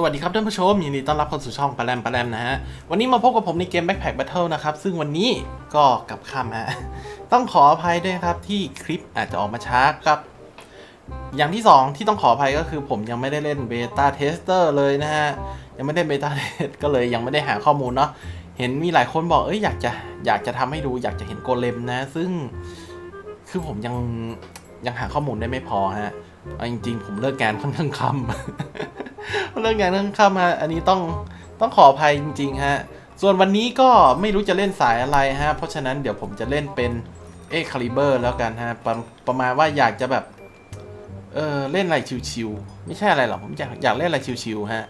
สวัสดีครับท่านผู้ชม ยินดีต้อนรับเข้าสู่ช่องปลาแรมปลาแรมนะฮะ วันนี้มาพบกับผมในเกม Backpack Battle นะครับ ซึ่งวันนี้ก็กลับค่ำฮะ ต้องขออภัยด้วยครับที่คลิปอาจจะออกมาช้าครับ อย่างที่ 2 ที่ต้องขออภัยก็คือผมยังไม่ได้เล่นเบต้าเทสเตอร์เลยนะฮะ ยังไม่ได้เบต้าเทสก็เลยยังไม่ได้หาข้อมูลเนาะเห็นมีหลายคนบอกเอ้ยอยากจะอยากจะทำให้ดูอยากจะเห็นโกเลมนะ ซึ่งคือผมยังยังหาข้อมูลได้ไม่พอฮะ เอาจริง ๆ ผมเลิกงานค่อนข้างค่ำเลิกงานค่อนข้างค่ำฮะอันนี้ต้องต้องขออภัยจริง ๆ ฮะ ส่วนวันนี้ก็ไม่รู้จะเล่นสายอะไรฮะ เพราะฉะนั้นเดี๋ยวผมจะเล่นเป็นเอ็กคาลิเบอร์แล้วกันฮะประประมาณว่าอยากจะแบบ เออเล่นอะไรชิวๆไม่ใช่อะไรหรอกผมอยากอยากเล่นอะไรชิวๆฮะ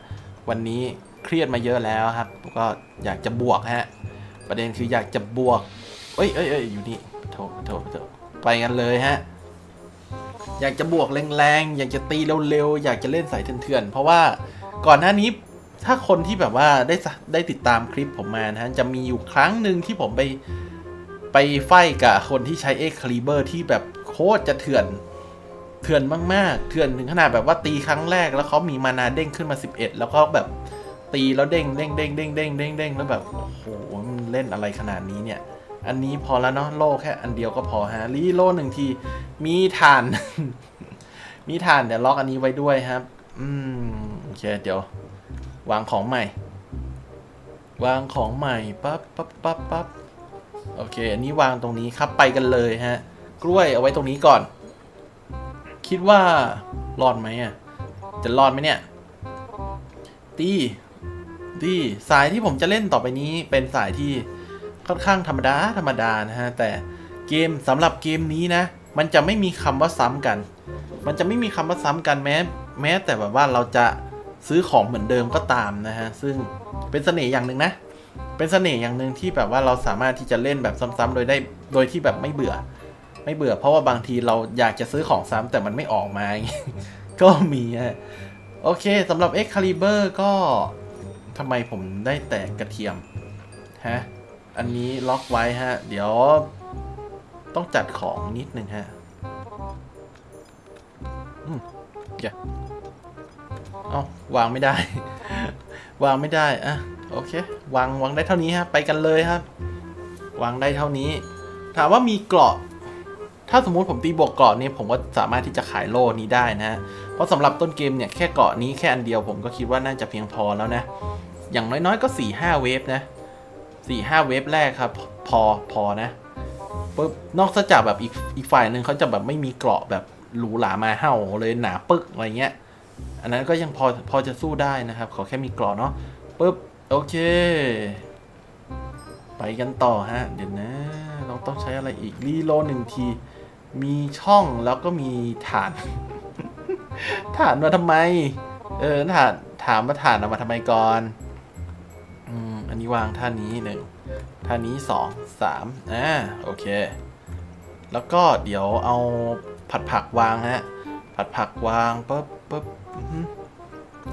วันนี้เครียดมาเยอะแล้วครับ ก็อยากจะบวกฮะ ประเด็นคืออยากจะบวกเอ้ยเอ้ยเอ้ยอยู่นี่โถโถโถไปกันเลยฮะ อยากจะบวกแรงๆ อยากจะตีเร็วๆ อยากจะเล่นสายเถื่อนๆ เพราะว่าก่อนหน้านี้ถ้าคนที่แบบว่าได้ได้ติดตามคลิปผมมานะฮะ จะมีอยู่ครั้งหนึ่งที่ผมไปไปไฟกับคนที่ใช้เอ็กคาลิเบอร์ที่แบบโคตรจะเถื่อนเถื่อนมากๆ เถื่อนถึงขนาดแบบว่าตีครั้งแรกแล้วเขามีมานาเด้งขึ้นมา 11 แล้วก็แบบตีแล้วเด้งเด้งเด้งเด้งเด้งเด้งเด้งแล้วแบบโอ้โหมันเล่นอะไรขนาดนี้เนี่ย อันนี้พอแล้วเนาะโล่แค่อันเดียวก็พอฮะรีโล่หนึ่งที มีฐาน มีฐานเดี๋ยวล็อกอันนี้ไว้ด้วยครับ อืมโอเคเดี๋ยว วางของใหม่ วางของใหม่ปั๊บปั๊บปั๊บปั๊บโอเค อันนี้วางตรงนี้ครับไปกันเลยฮะ กล้วยเอาไว้ตรงนี้ก่อน คิดว่ารอดไหมอะจะรอดไหมเนี่ยตีตีสายที่ผมจะเล่นต่อไปนี้เป็นสายที่ ค่อนข้างธรรมดาธรรมดานะฮะแต่เกมสำหรับเกมนี้นะ มันจะไม่มีคำว่าซ้ำกัน มันจะไม่มีคำว่าซ้ำกันแม้ แม้แต่แบบว่าเราจะซื้อของเหมือนเดิมก็ตามนะฮะซึ่งเป็นเสน่ห์อย่างหนึ่งนะ เป็นเสน่ห์อย่างหนึ่งที่แบบว่าเราสามารถที่จะเล่นแบบซ้ำๆโดยได้โดยที่แบบไม่เบื่อ ไม่เบื่อ เพราะว่าบางทีเราอยากจะซื้อของซ้ำแต่มันไม่ออกมาอย่างงี้ก็มีฮะโอเคสำหรับ Excalibur ก็ทำไมผมได้แต่กระเทียม ฮะ อันนี้ล็อกไว้ฮะ เดี๋ยวต้องจัดของนิดนึงฮะอืมอย่าเอาวางไม่ได้ วางไม่ได้อะโอเค วางวางได้เท่านี้ฮะ ไปกันเลยครับ วางได้เท่านี้ ถามว่ามีเกราะ ถ้าสมมุติผมตีบวกเกราะนี่ผมก็สามารถที่จะขายโล่นี้ได้นะฮะ เพราะสำหรับต้นเกมเนี่ยแค่เกราะนี้แค่อันเดียวผมก็คิดว่าน่าจะเพียงพอแล้วนะ อย่างน้อยๆก็4ี่ห้าเวฟนะ สี่ห้าเวฟแรกครับ พอพอนะปุ๊บนอกจากแบบอีกอีกฝ่ายหนึ่งเขาจะแบบไม่มีเกราะแบบหรูหรามาเห่าเลยหนาปึกอะไรเงี้ย อันนั้นก็ยังพอพอจะสู้ได้นะครับ ขอแค่มีเกราะเนาะปุ๊บโอเค ไปกันต่อฮะ เดี๋ยวนะ เราต้องใช้อะไรอีกรีโลหนึ่งที มีช่องแล้วก็มีฐาน ฐานมาทำไม เออฐานถามมาฐานเอามาทำไมก่อน วางท่านี้หนึ่งท่านี้สองสามอ่าโอเค แล้วก็เดี๋ยวเอาผัดผักวางฮะ ผัดผักวางปุ๊บปุ๊บ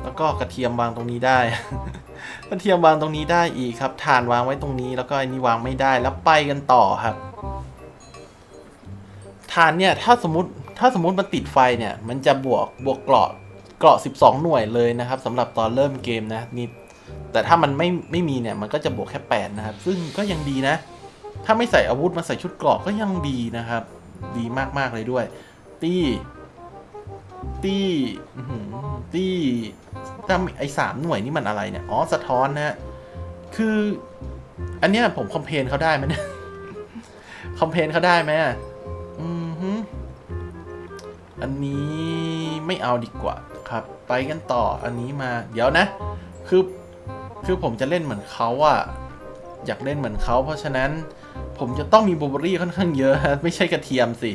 แล้วก็กระเทียมวางตรงนี้ได้ กระเทียมวางตรงนี้ได้อีกครับถ่านวางไว้ตรงนี้ แล้วก็อันนี้วางไม่ได้แล้วไปกันต่อครับถ่านเนี่ยถ้าสมมติถ้าสมมติมันติดไฟเนี่ย มันจะบวกบวกเกราะเกราะ 12 หน่วยเลยนะครับสำหรับตอนเริ่มเกมนะนี่ แต่ถ้ามันไม่ไม่มีเนี่ยมันก็จะบวกแค่ 8 นะครับ ซึ่งก็ยังดีนะ ถ้าไม่ใส่อาวุธมาใส่ชุดเกราะก็ยังดีนะครับ ดีมากๆเลยด้วย ตี้ ตี้ตี้ถ้าไอ้สามหน่วยนี่มันอะไรเนี่ย อ๋อ สะท้อนนะฮะคือ อันเนี้ยผมคอมเพนเขาได้ไหมเนี่ย คอมเพนเขาได้ไหมอะอือฮึอันนี้ไม่เอาดีกว่าครับ ไปกันต่อ อันนี้มา เดี๋ยวนะ คือ คือผมจะเล่นเหมือนเขาอะอยากเล่นเหมือนเขาเพราะฉะนั้นผมจะต้องมีบลูเบอรี่ค่อนข้างเยอะ ไม่ใช่กระเทียมสิ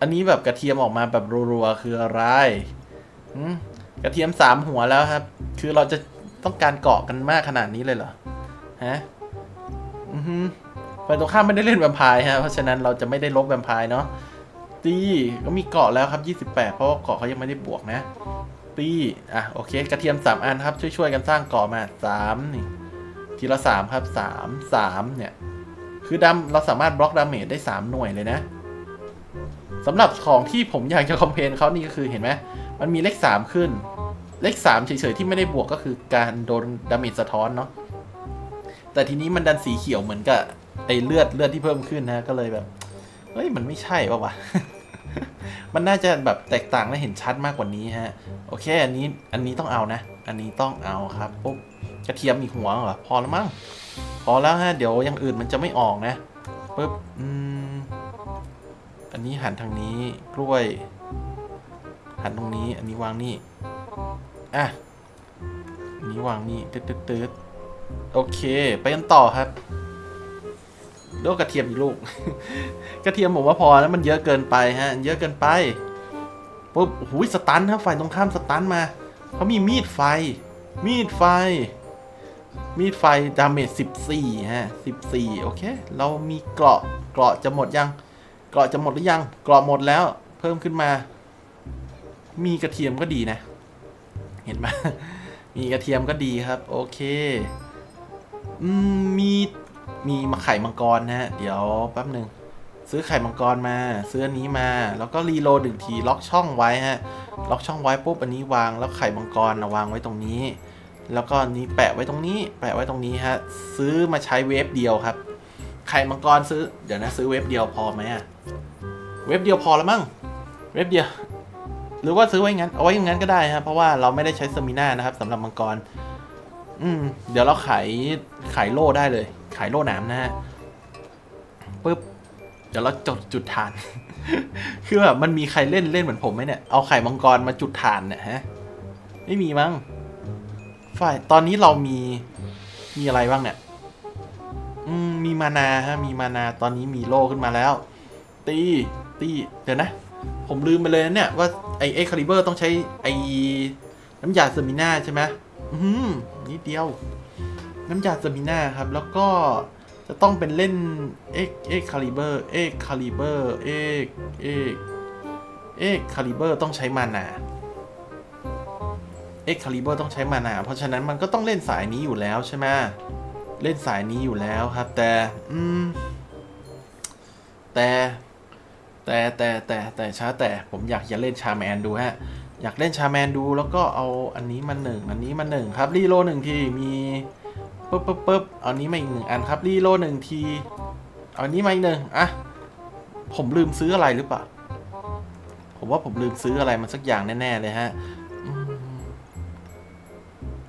อันนี้แบบกระเทียมออกมาแบบรัวๆคืออะไรกระเทียมสามหัวแล้วครับ คือเราจะต้องการเกาะกันมากขนาดนี้เลยเหรอฮะอือฮึฝ่ายตรงข้ามไม่ได้เล่นแวมไพร์ฮะเพราะฉะนั้นเราจะไม่ได้ลบแวมไพร์เนาะตีก็มีเกาะแล้วครับ 28 เพราะว่าเกาะเขายังไม่ได้บวกนะ ตีอะโอเค กระเทียม 3 อันครับ ช่วยๆกันสร้างเกาะมา3นี่ทีละ 3 ครับ 3 3 เนี่ย คือดำเราสามารถบล็อกดาเมจได้ 3 หน่วยเลยนะสำหรับของที่ผมอยากจะคอมเพลนเขานี่ก็คือเห็นไหมมันมีเลข 3 ขึ้น เลขสามเฉยๆที่ไม่ได้บวกก็คือการโดนดาเมจสะท้อนเนาะแต่ทีนี้มันดันสีเขียวเหมือนกับไอเลือดเลือดที่เพิ่มขึ้นนะก็เลยแบบเฮ้ยมันไม่ใช่ป่าวะ มันน่าจะแบบแตกต่างและเห็นชัดมากกว่านี้ฮะ โอเค อันนี้ อันนี้ต้องเอานะ อันนี้ต้องเอาครับปุ๊บกระเทียมมีหัวเหรอ พอแล้วมั้ง พอแล้วฮะ เดี๋ยวอย่างอื่นมันจะไม่ออกนะปุ๊บ อืม อันนี้หันทางนี้ กล้วย หันตรงนี้ อันนี้วางนี่ อะอันนี้วางนี่ตืดตืดตืดโอเค ไปกันต่อครับ โลกกระเทียมอีกลูก กระเทียมผมว่าพอแล้วมันเยอะเกินไปฮะ เยอะเกินไปปุ๊บโอ้โหสตันครับฝ่ายตรงข้ามสตันมาเขามีมีดไฟ มีดไฟ มีดไฟดาเมจ14ฮะ14 โอเค เรามีเกราะเกราะจะหมดยัง เกราะจะหมดหรือยัง เกราะหมดแล้ว เพิ่มขึ้นมา มีกระเทียมก็ดีนะ เห็นไหมมีกระเทียมก็ดีครับ โอเค อืม มี มีมาไข่มังกรนะฮะ เดี๋ยวแป๊บหนึ่งซื้อไข่มังกรมา ซื้ออันนี้มา แล้วก็รีโหลดหนึ่งทีล็อกช่องไว้ฮะ ล็อกช่องไว้ปุ๊บอันนี้วาง แล้วไข่มังกรนะวางไว้ตรงนี้ แล้วก็นี้แปะไว้ตรงนี้ แปะไว้ตรงนี้ฮะ ซื้อมาใช้เวฟเดียวครับ ไข่มังกรซื้อ เดี๋ยวนะซื้อเวฟเดียวพอไหมอะเวฟเดียวพอแล้วมั้ง เวฟเดียว หรือว่าซื้อไว้งั้น เอาไว้อย่างนั้นก็ได้ฮะ เพราะว่าเราไม่ได้ใช้สมิน่านะครับสำหรับมังกร อืม เดี๋ยวเราขายขายโล่ได้เลยายโล่นามนะฮะปึ๊บเดี๋ยวเราจดจุดฐาน คือแบบมันมีใครเล่นเล่นเหมือนผมไหมเนี่ย เอาไข่มังกรมาจุดฐานเนี่ยฮะ ไม่มีมั้ง ฝ่ายตอนนี้เรามี มีอะไรบ้างเนี่ย อืม มีมานาฮะ มีมานาตอนนี้มีโล่ขึ้นมาแล้ว ตี ตี เดี๋ยวนะ ผมลืมไปเลยนะเนี่ยว่าไอเอ็กคาลิเบอร์ต้องใช้ไอน้ำยาเซมิน่าใช่ไหมอืมนิดเดียว น้ำยาเซมิน่าครับ แล้วก็จะต้องเป็นเล่นเอ็กเอ็กคาลิเบอร์เอ็กคาลิเบอร์เอ็กเอ็กเอ็กคาลิเบอร์ต้องใช้มานาเอ็กคาลิเบอร์ต้องใช้มานาเพราะฉะนั้นมันก็ต้องเล่นสายนี้อยู่แล้วใช่ไหมเล่นสายนี้อยู่แล้วครับ แต่อืมแต่แต่แต่แต่แต่ช้าแต่ผมอยากจะเล่นชาแมนดูฮะ อยากเล่นชาแมนดูแล้วก็เอาอันนี้มาหนึ่งอันนี้มาหนึ่งครับรีโลหนึ่งทีมี ปึ๊บปึ๊บปึ๊บเอาอันนี้มาอีกหนึ่งอันครับรีโลหนึ่งที เอาอันนี้มาอีกหนึ่งอะผมลืมซื้ออะไรหรือเปล่า ผมว่าผมลืมซื้ออะไรมาสักอย่างแน่ๆเลยฮะ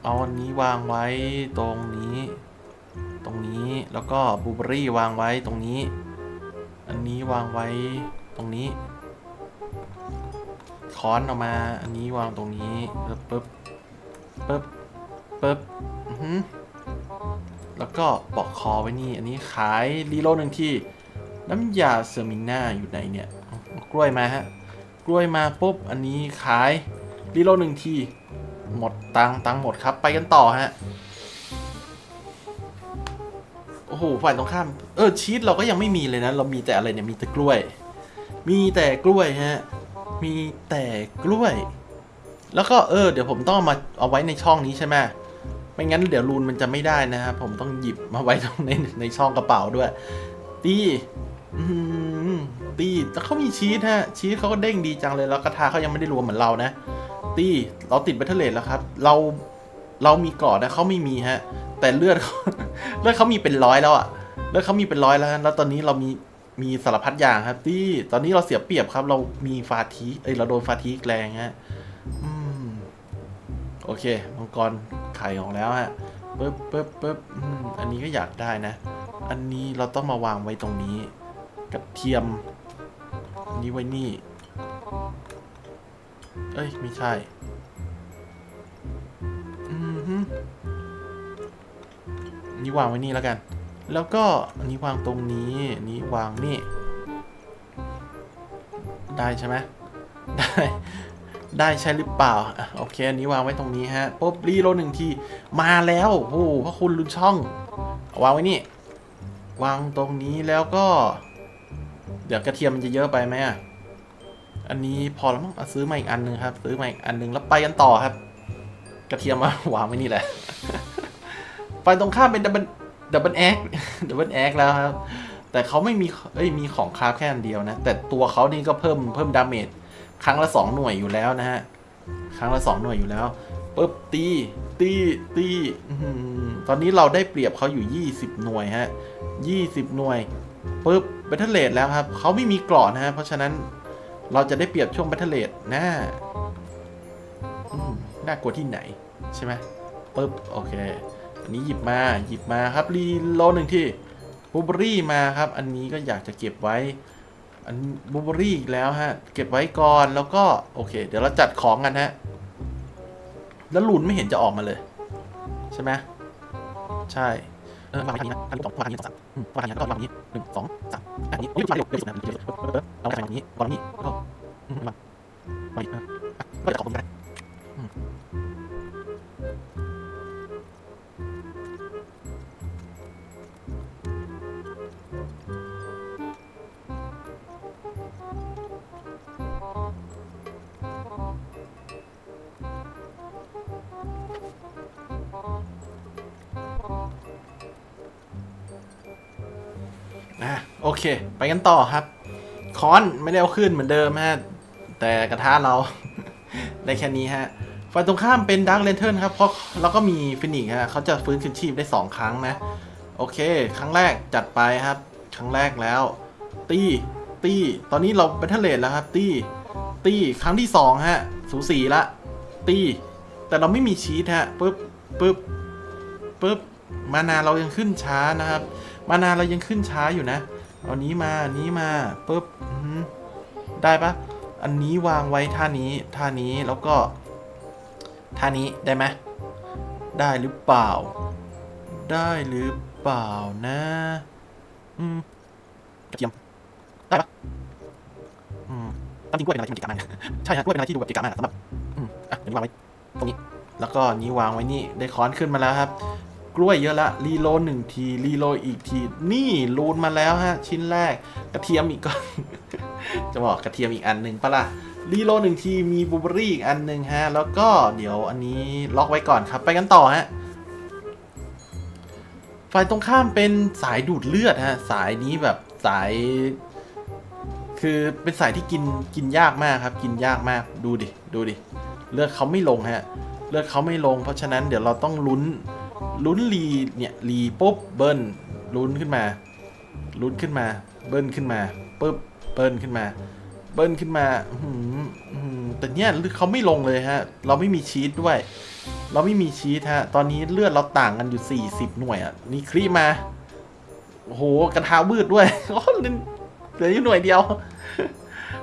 เอาอันนี้วางไว้ตรงนี้ ตรงนี้แล้วก็บูเบอรี่วางไว้ตรงนี้ อันนี้วางไว้ตรงนี้ ค้อนออกมา อันนี้วางตรงนี้ปึ๊บปึ๊บปึ๊บปึ๊บอือ แล้วก็ปอกคอไว้นี่ อันนี้ขายรีโลหนึ่งที่ น้ำยาเซอร์มิน่าอยู่ไหนเนี่ย กล้วยมาฮะ กล้วยมาปุ๊บ อันนี้ขายรีโลหนึ่งที่ หมดตังตังหมดครับ ไปกันต่อฮะ โอ้โห ฝ่ายตรงข้าม เออ ชีสเราก็ยังไม่มีเลยนะ เรามีแต่อะไรเนี่ย มีแต่กล้วย มีแต่กล้วยฮะ มีแต่กล้วย แล้วก็เออ เดี๋ยวผมต้องเอามาเอาไว้ในช่องนี้ใช่ไหม ไม่งั้นเดี๋ยวรูนมันจะไม่ได้นะครับผมต้องหยิบมาไว้ตรงในในช่องกระเป๋าด้วย ตีอืมตีแล้วเขามีชีสฮะ ชีสเขาก็เด้งดีจังเลยแล้วกระทาเขายังไม่ได้รวมเหมือนเรานะ ตีเราติดแบตเทอร์เลทแล้วครับ เราเรามีกราะนะเขาไม่มีฮะ แต่เลือดเขาเลือดเขามีเป็นร้อยแล้วอะเลือดเขามีเป็นร้อยแล้ว แล้วตอนนี้เรามีมีสารพัดอย่างครับ ที่ตอนนี้เราเสียเปรียบครับ เรามีฟาทีเอ้ยเราโดนฟาทีแรงฮะอื โอเคมังกรไข่ของแล้วฮะปึ๊บปึ๊บปึ๊บอันนี้ก็อยากได้นะ อันนี้เราต้องมาวางไว้ตรงนี้กระเทียมอันนี้ไว้นี่ เอ้ย ไม่ใช่ อืมฮึนนี้วางไว้นี่แล้วกัน แล้วก็อันนี้วางตรงนี้นนี้วางนี่ ได้ใช่ไหมได้ ได้ใช่หรือเปล่าโอเค อันนี้วางไว้ตรงนี้ฮะปุ๊บรีโหลดหนึ่งทีมาแล้วโอ้โหพระคุณลุนช่อง วางไว้นี่ วางตรงนี้แล้วก็ เดี๋ยวกระเทียมมันจะเยอะไปไหมอะอันนี้พอแล้วมั้งซื้อมาอีกอันหนึ่งครับ ซื้อมาอีกอันหนึ่งแล้วไปกันต่อครับ กระเทียมมาวางไว้นี่แหละไฟตรงข้ามเป็นดับเบิลดับเบิลแอคดับเบิลแอคแล้วครับ แต่เขาไม่มีเอ้ยมีของคราฟแค่อันเดียวนะ แต่ตัวเขานี่ก็เพิ่มเพิ่มดาเมจ ครั้งละสองหน่วยอยู่แล้วนะฮะ ครั้งละสองหน่วยอยู่แล้วปึ๊บตีตีตีตอนนี้เราได้เปรียบเขาอยู่ 20 หน่วยฮะ 20 หน่วยปึ๊บเบทเทเลดแล้วครับเขาไม่มีกราะนะฮะ เพราะฉะนั้นเราจะได้เปรียบช่วงเบทเทเลดนะอืมน่ากลัวที่ไหน ใช่ไหมปึ๊บโอเค อันนี้หยิบมาหยิบมาครับรีโลหนึ่งที่บูเบอรี่มาครับ อันนี้ก็อยากจะเก็บไว้ อันบูเบอรี่อีกแล้วฮะ เก็บไว้ก่อนแล้วก็ โอเค เดี๋ยวเราจัดของกันฮะ แล้วหลุนไม่เห็นจะออกมาเลย ใช่ไหมใช่เออวางไว้ทางนี้นะทางนี้สองวางทางนี้สองสามวางทางนี้แล้วก็วางทางนี้หนึ่งสองสามอันนี้โอ้ยมาเร็วเร็วสุดนะเร็วสุดเออเออเอาไว้ทางนี้วางนี้แล้วก็มวางวางอีกเอออะก็จะขอบคุณกัน เค ไปกันต่อครับ ค้อนไม่ได้เอาขึ้นเหมือนเดิมฮะ แต่กระทะเรา ได้แค่นี้ฮะฝ่ายตรงข้ามเป็นดักเลนเทิร์นครับ เพราะแล้วก็มีฟินิกฮะเขาจะฟื้นคืนชีพได้ 2 ครั้งนะ โอเค ครั้งแรกจัดไปครับ ครั้งแรกแล้ว ตี ตี ตอนนี้เราเป็นเทเลแล้วครับ ตี ตี ครั้งที่2ฮะ สูสีละ ตี แต่เราไม่มีชีทฮะ ปึ๊บ ปึ๊บ ปึ๊บ มานาเรายังขึ้นช้านะครับ มานาเรายังขึ้นช้าอยู่นะ เอานี้มาอันนี้มาปุ๊บได้ปะอันนี้วางไว้ท่านี้ท่านี้แล้วก็ท่านี้ได้ไหมได้หรือเปล่า ได้หรือเปล่านะอืมเทียมได้ปะอืมตามจริงกล้วยเป็นอะไรที่มันเกะกะมากนะใช่ฮะกล้วยเป็นอะไรที่ดูแบบเกะกะมากอะสำหรับอืมอะเดี๋ยววางไว้ตรงนี้ แล้วก็นี้วางไว้นี่ได้ค้อนขึ้นมาแล้วครับ กล้วยเยอะละรีโลหนึ่งทีรีโลอีกที นี่รูนมาแล้วฮะ ชิ้นแรก กระเทียมอีกก่อน จะบอกกระเทียมอีกอันหนึ่งปะล่ะรีโลหนึ่งทีมีบูเบอรี่อีกอันหนึ่งฮะ แล้วก็เดี๋ยวอันนี้ล็อกไว้ก่อนครับ ไปกันต่อฮะฝ่ายตรงข้ามเป็นสายดูดเลือดฮะ สายนี้แบบสาย คือเป็นสายที่กินกินยากมากครับ กินยากมากดูดิดูดิเลือดเขาไม่ลงฮะ เลือดเขาไม่ลง เพราะฉะนั้นเดี๋ยวเราต้องลุ้น ลุ้นรีเนี่ยรีปุ๊บเบิ้ลลุ้นขึ้นมา ลุ้นขึ้นมา เบิ้ลขึ้นมาปุ๊บเบิ้ลขึ้นมา เบิ้ลขึ้นมาหืออื้อหือแต่เนี่ยเขาไม่ลงเลยฮะ เราไม่มีชีตด้วย เราไม่มีชีตฮะ ตอนนี้เลือดเราต่างกันอยู่ 40 หน่วยอะนี่ครีมาโอ้โหกระทาบืดด้วยโอ้เหลือเหลือยู่หน่วยเดียว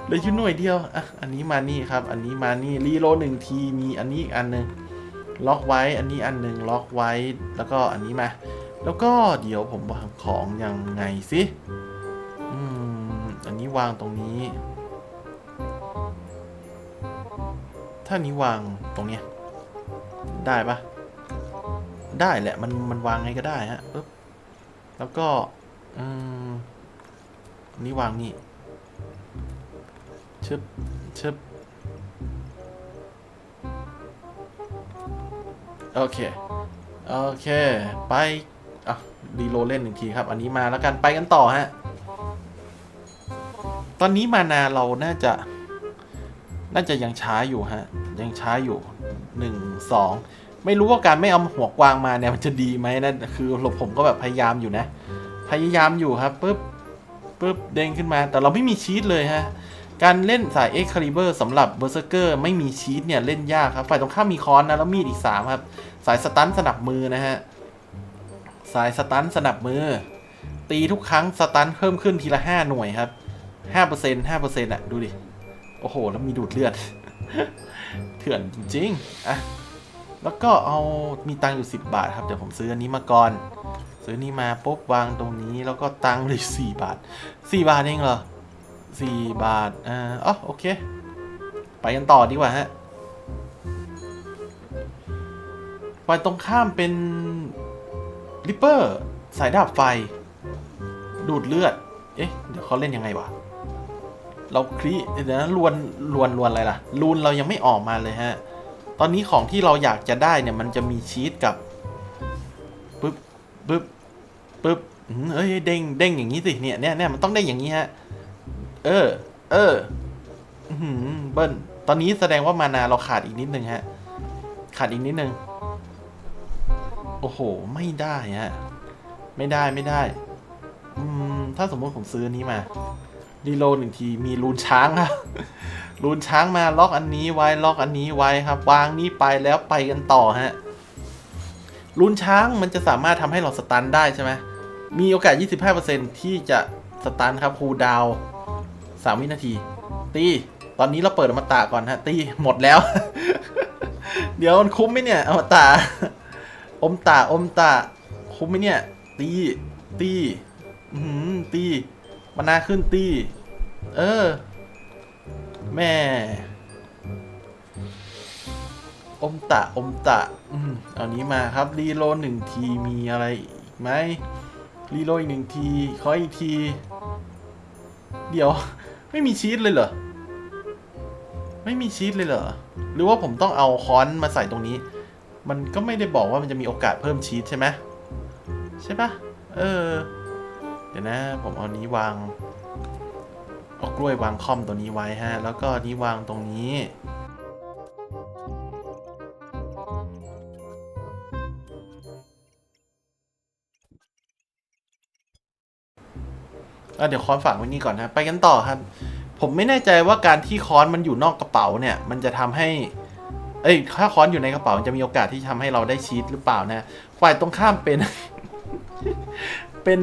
เหลืออยู่หน่วยเดียวอะอันนี้มานี่ครับ อันนี้มานี่รีโลหนึ่งทีมีอันนี้อีกอันหนึ่ง ล็อกไว้อันนี้อันหนึ่งล็อกไว้แล้วก็อันนี้มา แล้วก็เดี๋ยวผมวางของยังไงสิอืมอันนี้วางตรงนี้ ถ้านี้วางตรงเนี้ยได้ปะได้แหละมันมันวางไงก็ได้ฮะปึ๊บแล้วก็อืมอันนี้วางนี่ชึบชึบ โอเค โอเค ไปอะรีโลเล่นหนึ่งทีครับ อันนี้มาแล้วกันไปกันต่อฮะ ตอนนี้มานาเราน่าจะ น่าจะยังช้าอยู่ฮะ ยังช้าอยู่หนึ่งสองไม่รู้ว่าการไม่เอาหัวกวางมาเนี่ยมันจะดีไหมนะคือผมก็แบบพยายามอยู่นะ พยายามอยู่ครับปุ๊บปุ๊บเด้งขึ้นมา แต่เราไม่มีชีตเลยฮะ การเล่นสาย X Caliber สำหรับ Berserker ไม่มีชีตเนี่ยเล่นยากครับ ฝ่ายตรงข้ามมีค้อนนะแล้วมีดอีก 3 ครับ สายสตันสนับมือนะฮะ สายสตันสนับมือ ตีทุกครั้งสตันเพิ่มขึ้นทีละ 5 หน่วยครับ 5% 5%อะ ดูดิ โอ้โห แล้วมีดูดเลือด เถื่อนจริงๆอะแล้วก็เอามีตังอยู่ 10 บาทครับ เดี๋ยวผมซื้ออันนี้มาก่อน ซื้อนี่มาปุ๊บวางตรงนี้แล้วก็ตังเลย4บาท 4 บาทเองเหรอ 4 บาท อ่าอ๋อโอเค ไปกันต่อดีกว่าฮะฝ่ายตรงข้ามเป็นริปเปอร์ สายดาบไฟ ดูดเลือด เอ๊ะ เดี๋ยวเขาเล่นยังไงวะ เราคลีเดี๋ยวนะลวนลวนลวนอะไรล่ะลูนเรายังไม่ออกมาเลยฮะ ตอนนี้ของที่เราอยากจะได้เนี่ย มันจะมีชีตกับปึ๊บปึ๊บปึ๊บเอ้ยเด้งเด้งอย่างนี้สิเนี่ยเนี่ยเนี่ยมันต้องเด้งอย่างนี้ฮะ เออ เออเบิ้ลตอนนี้แสดงว่ามานาเราขาดอีกนิดนึงฮะ ขาดอีกนิดนึง โอ้โห ไม่ได้ฮะ ไม่ได้ไม่ได้ อืม ถ้าสมมติผมซื้อนี้มารีโลหนึ่งทีมีรูนช้างครับรูนช้างมาล็อกอันนี้ไว้ล็อกอันนี้ไว้ครับ วางนี้ไปแล้วไปกันต่อฮะรูนช้างมันจะสามารถทำให้เราสตันได้ใช่ไหมมีโอกาส 25%ที่จะสตันครับคูดาว น์3วินาที ตี ตอนนี้เราเปิดอมตะก่อนฮะ ตีหมดแล้ว เดี๋ยวมันคุ้มไหมเนี่ยอมตะอมตะอมตะคุ้มไหมเนี่ย ตี ตีอือหือตีมานาขึ้นตี เออ แม่ อมตะ อมตะ อืมเอานี้มาครับ รีโลหนึ่งทีมีอะไรอีกไหมรีโลอีกหนึ่งทีขออีกที เดี๋ยว ไม่มีชีสเลยเหรอ ไม่มีชีสเลยเหรอ หรือว่าผมต้องเอาค้อนมาใส่ตรงนี้ มันก็ไม่ได้บอกว่ามันจะมีโอกาสเพิ่มชีสใช่ไหมใช่ปะเออ เดี๋ยวนะ ผมเอานี้วาง เอากล้วยวางคอมตัวนี้ไว้ฮะ แล้วก็นี้วางตรงนี้ อะเดี๋ยวค้อนฝากไว้นี่ก่อนนะไปกันต่อครับ ผมไม่แน่ใจว่าการที่ค้อนมันอยู่นอกกระเป๋าเนี่ย มันจะทำให้ เอ้ยถ้าค้อนอยู่ในกระเป๋ามันจะมีโอกาสที่ทำให้เราได้ชีตหรือเปล่านะฝ่ายตรงข้ามเป็น เป็น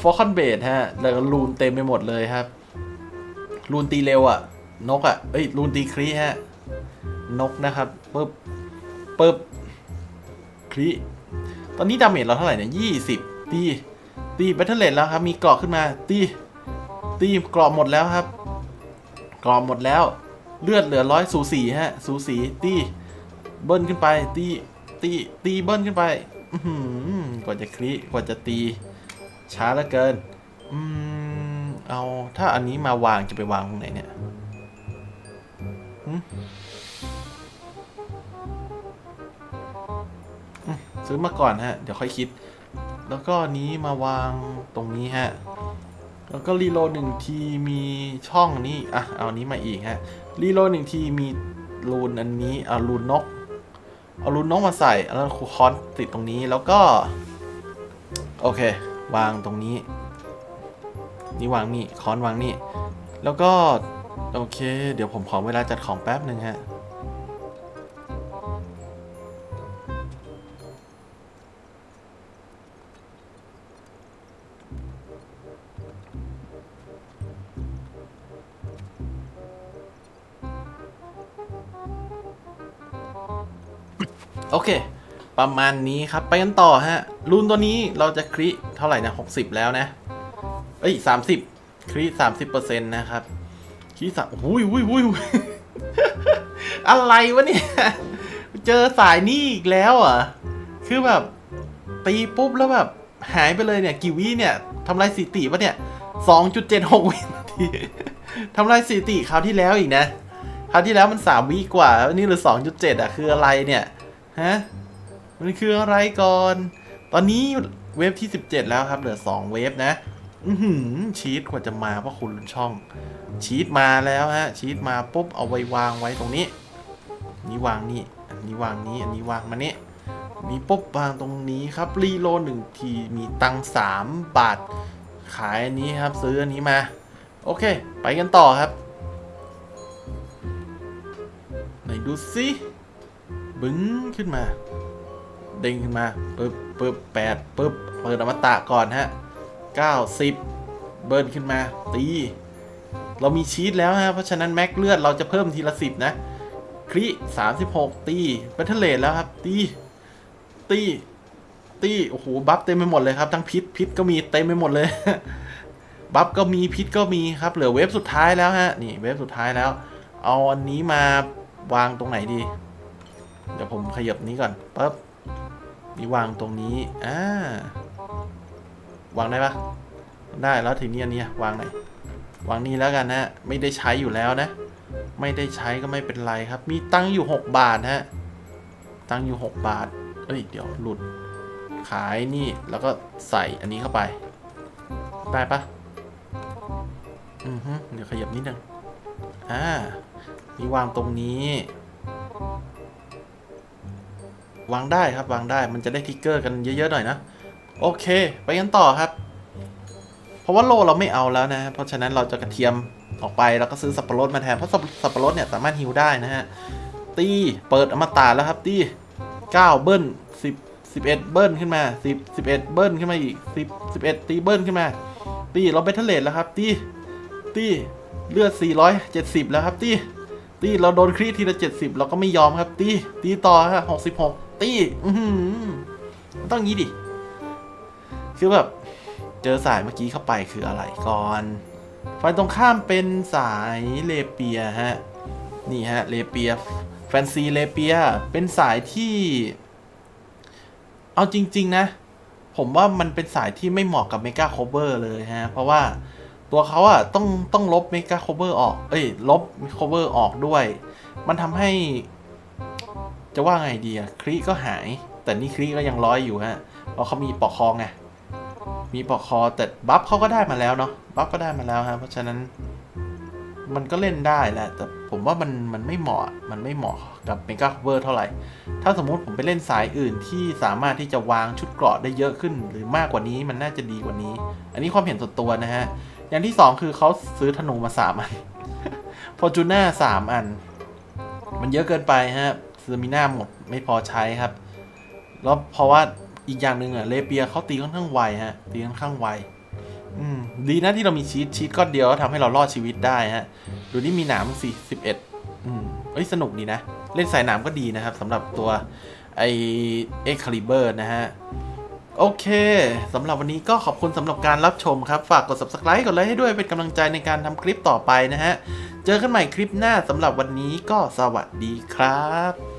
ฟอคอนเบดฮะแล้วก็รูนเต็มไปหมดเลยครับรูนตีเร็วอะ่ะ นกอะ่ะเอ้ยรูนตีครีฮะ นกนะครับปึ๊บปึ๊บครีตอนนี้ดาเมจเราเท่าไหร่เนี่ยยี่สิบตี ตีแบตเทอร์เลนแล้วครับ มีเกราะขึ้นมา ตีตีเกราะหมดแล้วครับเกราะหมดแล้ว เลือดเหลือร้อยสูสีฮะ สูสีตีเบิ้ลขึ้นไป ตีตีตีเบิ้ลขึ้นไปกว่าจะคลิกว่าจะตี ช้าเหลือเกิน อืมเอาถ้าอันนี้มาวางจะไปวางตรงไหนเนี่ยซื้อมาก่อนฮะ เดี๋ยวค่อยคิด แล้วก็นี้มาวางตรงนี้ฮะ แล้วก็รีโหลดหนึ่งทีมีช่องนี้ อะ เอาอันนี้มาอีกฮะ รีโหลดหนึ่งทีมีรูนอันนี้เอารูนนก เอารูนนกมาใส่แล้วคูคอนติดตรงนี้ แล้วก็ โอเค วางตรงนี้ นี่วางนี่ คอนวางนี่ แล้วก็ โอเค เดี๋ยวผมขอเวลาจัดของแป๊บหนึ่งฮะ ประมาณนี้ครับ ไปกันต่อฮะ รุ่นตัวนี้เราจะคลิเท่าไหร่นะ 60 แล้วนะ เอ้ย 30คลิ30เปอร์เซ็นต์นะครับคลิสามอุ้ยอุ้ยอุ้ยอุ้ยอะไรวะเนี่ย เจอสายนี่อีกแล้วอะ คือแบบ ตีปุ๊บแล้วแบบ หายไปเลยเนี่ย กี่วิเนี่ยทำลายสถิติปะเนี่ย2.76 วินาทีทำลายสถิติคราวที่แล้วอีกนะ คราวที่แล้วมัน 3 วิกว่าอันนี่เหลือ2.7อะ คืออะไรเนี่ย ฮะ มันคืออะไรก่อน ตอนนี้เวฟที่ 17 แล้วครับ เหลือ 2 เวฟนะ อือหือชีตกว่าจะมาเพราะคุณลุนช่อง ชีตมาแล้วฮะ ชีตมาปุ๊บเอาไว้วางไว้ตรงนี้ นี่วางนี่ อันนี้วางนี้ อันนี้วางมานี่มีปุ๊บวางตรงนี้ครับ รีโลหนึ่งที มีตังสามบาท ขายอันนี้ครับ ซื้ออันนี้มา โอเค ไปกันต่อครับ ไหนดูสิบึ้งขึ้นมา เด้งขึ้นมาปึ๊บปึ๊บแปดปึ๊บเปิดอมตะก่อนฮะเก้าสิบเบิร์นขึ้นมา ตี เรามีชีตแล้วฮะ เพราะฉะนั้นแม็กเลือดเราจะเพิ่มทีละสิบนะ คริสามสิบหกตีเบทเทเลตแล้วครับ ตี ตี ตี โอ้โห บัฟเต็มไปหมดเลยครับ ทั้งพิษ พิษก็มีเต็มไปหมดเลย บัฟก็มีพิษก็มีครับ เหลือเวฟสุดท้ายแล้วฮะ นี่เวฟสุดท้ายแล้ว เอาอันนี้มาวางตรงไหนดี เดี๋ยวผมขยับนี้ก่อนปั๊บ นี่วางตรงนี้อ่าวางได้ปะได้แล้วทีนี้อันนี้วางไหนวางนี้แล้วกันนะไม่ได้ใช้อยู่แล้วนะ ไม่ได้ใช้ก็ไม่เป็นไรครับ มีตังอยู่ 6 บาทฮะตังอยู่ 6 บาทเอ้ยเดี๋ยวหลุด ขายนี่แล้วก็ใส่อันนี้เข้าไป ได้ปะอือฮึเดี๋ยวขยับนิดนึงอ่านี่วางตรงนี้ วางได้ครับวางได้มันจะได้ทิกเกอร์กันเยอะๆหน่อยนะ โอเค ไปกันต่อครับ เพราะว่าโลเราไม่เอาแล้วนะ เพราะฉะนั้นเราจะกระเทียมออกไปแล้วก็ซื้อสับปะรดมาแทนเพราะสับปะรดเนี่ยสามารถฮิวได้นะฮะตีเปิดอมตะแล้วครับตีเก้าเบิ้ลสิบสิบเอ็ดเบิ้ลขึ้นมาสิบสิบเอ็ดเบิ้ลขึ้นมาอีกสิบสิบเอ็ดตีเบิ้ลขึ้นมา ตีเราเบทเทเลตแล้วครับ ตี ตีเลือดสี่ร้อยเจ็ดสิบแล้วครับ ตี ตีเราโดนครีทีละเจ็ดสิบเราก็ไม่ยอมครับ ตี ตีต่อฮะหกสิบหก ตีอือหือมันต้องงี้ดิ คือแบบ เจอสายเมื่อกี้เข้าไปคืออะไรก่อนฝ่ายตรงข้ามเป็นสายเลเปียฮะ นี่ฮะ เลเปีย แฟนซีเลเปีย เป็นสายที่ เอาจริง ๆ นะ ผมว่ามันเป็นสายที่ไม่เหมาะกับเมกาโคเวอร์เลยฮะ เพราะว่าตัวเขาอะต้องต้องลบเมกาโคเวอร์ออก เอ้ย ลบโคเวอร์ออกด้วย มันทำให้ จะว่าไงดีอะครีก็หาย แต่นี่ครีก็ยังร้อยอยู่ฮะเพราะเขามีปอกคอไงมีปอกคอแต่บัฟเขาก็ได้มาแล้วเนาะบัฟก็ได้มาแล้วฮะเพราะฉะนั้น มันก็เล่นได้แหละแต่ผมว่ามันมันไม่เหมาะมันไม่เหมาะกับเมกาเวอร์เท่าไหร่ ถ้าสมมุติผมไปเล่นสายอื่นที่สามารถที่จะวางชุดเกราะได้เยอะขึ้น หรือมากกว่านี้มันน่าจะดีกว่านี้ อันนี้ความเห็นส่วนตัวนะฮะ อย่างที่สองคือเขาซื้อธนูมาสามอันฟอร์จูน่าสามอัน มันเยอะเกินไปฮะ ซอร์มิน่าหมดไม่พอใช้ครับ แล้วเพราะว่าอีกอย่างหนึ่งอะเลเปียเขาตีค่อนข้างไวฮะตีค่อนข้างไวอืมดีนะที่เรามีชีตชีตก้อนเดียวก็ทำให้เรารอดชีวิตได้ฮะดูนี่มีหนามสี่สิบเอ็ดอืมเอ้ยสนุกดีนะ เล่นสายหนามก็ดีนะครับสำหรับตัวไอเอ็กคาลิเบอร์นะฮะโอเคสำหรับวันนี้ก็ขอบคุณสำหรับการรับชมครับ ฝากกด subscribe กดไลค์ให้ด้วยเป็นกำลังใจในการทำคลิปต่อไปนะฮะ เจอกันใหม่คลิปหน้าสำหรับวันนี้ก็สวัสดีครับ